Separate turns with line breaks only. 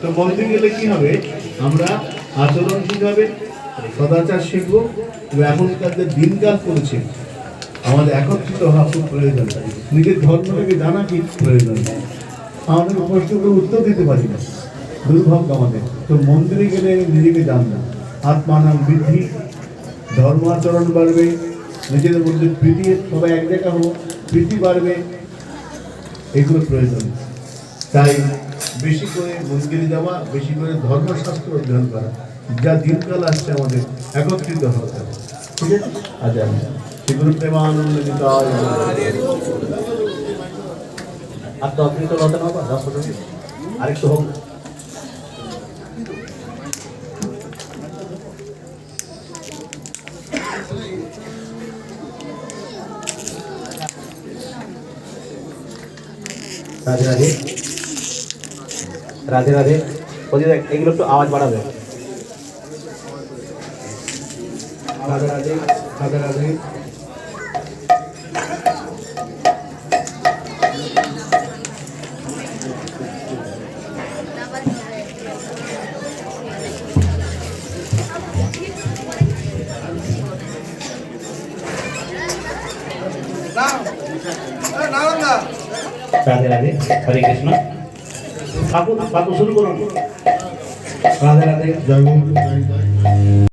তো মন্দির গেলে কি হবে? আমরা আচরণ শিখাবে সদাচার শিখব? এখনকার যে দিনকাল করেছে। আমাদের একত্রিত হওয়া খুব প্রয়োজন। নিজের ধর্মটাকে জানা কি প্রয়োজন? আমাদের প্রশ্নকে উত্তর দিতে পারি না। দুর্ভাগ্য আমাদের। তো মন্দিরে গেলে নিজেকে জানলাম আত্মানাম বৃদ্ধি। ধর্ম আচরণ বাড়বে। নিজেদের মধ্যে প্রীতি সবাই এক জায়গা হব প্রীতি বাড়বে। এগুলো প্রয়োজন। তাই বেশি করে মন্দিরে যাওয়া, বেশি করে ধর্মশাস্ত্র অধ্যয়ন করা, যা দিনকাল আসছে আমাদের একত্রিত হতে ঠিক আছে? আচ্ছা সেগুলো প্রেমানন্দ নিতাই
আর দশ মিনিট তো না দশ আরেকটু হোক রাধে রাধে রাধে রাধে বলছি দেখ এগুলো একটু আওয়াজ বাড়াবে।
রাধে রাধে রাধে রাধে।
রাধে রাধে হরে কৃষ্ণ। পাকু পাকু শুরু করুন। রাধে রাধে
জয়